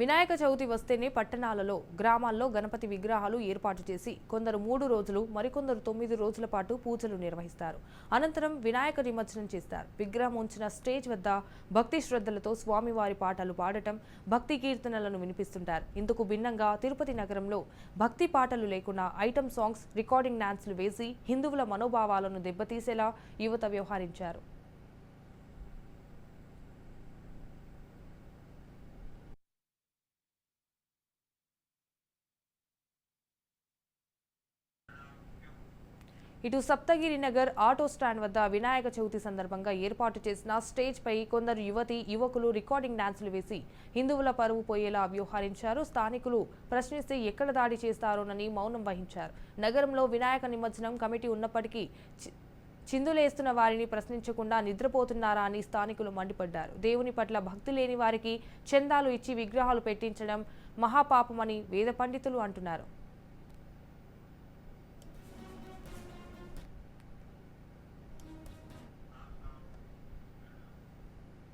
వినాయక చవితి వస్తేనే పట్టణాలలో గ్రామాల్లో గణపతి విగ్రహాలు ఏర్పాటు చేసి కొందరు మూడు రోజులు మరికొందరు తొమ్మిది రోజుల పాటు పూజలు నిర్వహిస్తారు. అనంతరం వినాయక నిమజ్జనం చేస్తారు. విగ్రహం ఉంచిన స్టేజ్ వద్ద భక్తి శ్రద్ధలతో స్వామివారి పాటలు పాడటం భక్తి కీర్తనలను వినిపిస్తుంటారు. ఇందుకు భిన్నంగా తిరుపతి నగరంలో భక్తి పాటలు లేకుండా ఐటమ్ సాంగ్స్ రికార్డింగ్ డాన్స్లు వేసి హిందువుల మనోభావాలను దెబ్బతీసేలా యువత వ్యవహరించారు. ఇటు సప్తగిరి నగర్ ఆటో స్టాండ్ వద్ద వినాయక చవితి సందర్భంగా ఏర్పాటు చేసిన స్టేజ్ పై కొందరు యువతి యువకులు రికార్డింగ్ డాన్సులు వేసి హిందువుల పరువు పోయేలా వ్యవహరించారు. స్థానికులు ప్రశ్నిస్తే ఎక్కడ దాడి చేస్తారోనని మౌనం వహించారు. నగరంలో వినాయక నిమజ్జనం కమిటీ ఉన్నప్పటికీ చి- చిందులేస్తున్న వారిని ప్రశ్నించకుండా నిద్రపోతున్నారా అని స్థానికులు మండిపడ్డారు. దేవుని పట్ల భక్తి లేని వారికి చందాలు ఇచ్చి విగ్రహాలు పెట్టించడం మహాపాపమని వేద పండితులు అంటున్నారు.